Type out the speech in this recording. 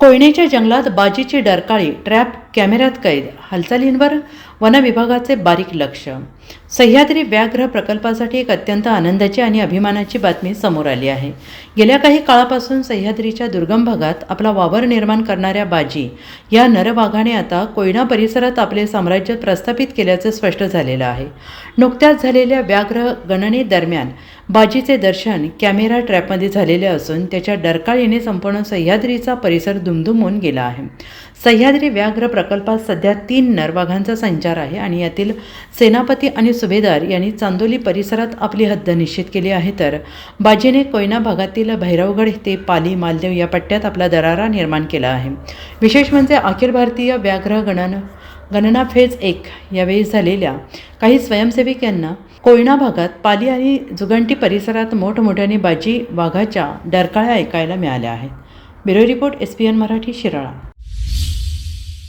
कोयनेच्या जंगलात बाजीची डरकाळी ट्रॅप कॅमेऱ्यात कैद. हालचालींवर वनविभागाचे बारीक लक्ष. सह्याद्री व्याघ्र प्रकल्पासाठी एक अत्यंत आनंदाची आणि अभिमानाची बातमी समोर आली आहे. गेल्या काही काळापासून सह्याद्रीच्या दुर्गम भागात आपला वावर निर्माण करणाऱ्या बाजी या नरवाघाने आता कोयना परिसरात आपले साम्राज्य प्रस्थापित केल्याचं स्पष्ट झालेलं आहे. नुकत्याच झालेल्या व्याघ्र गणनेदरम्यान बाजीचे दर्शन कॅमेरा ट्रॅपमध्ये झालेले असून त्याच्या डरकाळीने संपूर्ण सह्याद्रीचा परिसर दुमदुमून गेला आहे. सह्याद्री व्याघ्र प्रकल्पात सध्या तीन नरवाघांचा संचार आहे आणि यातील सेनापती आणि सुभेदार यांनी चांदोली परिसरात आपली हद्द निश्चित केली आहे. तर बाजीने कोयना भागातील भैरवगड ते पाली मालदेव या पट्ट्यात आपला दरारा निर्माण केला आहे. विशेष म्हणजे अखिल भारतीय व्याघ्र गणन गणना फेज एक यावेळी झालेल्या काही स्वयंसेवक यांना कोयना भागात पाली आणि जुगंटी परिसरात मोठमोठ्याने बाजी वाघाच्या डरकाळ्या ऐकायला मिळाल्या आहेत. Bureau report S P N Marathi Shirala.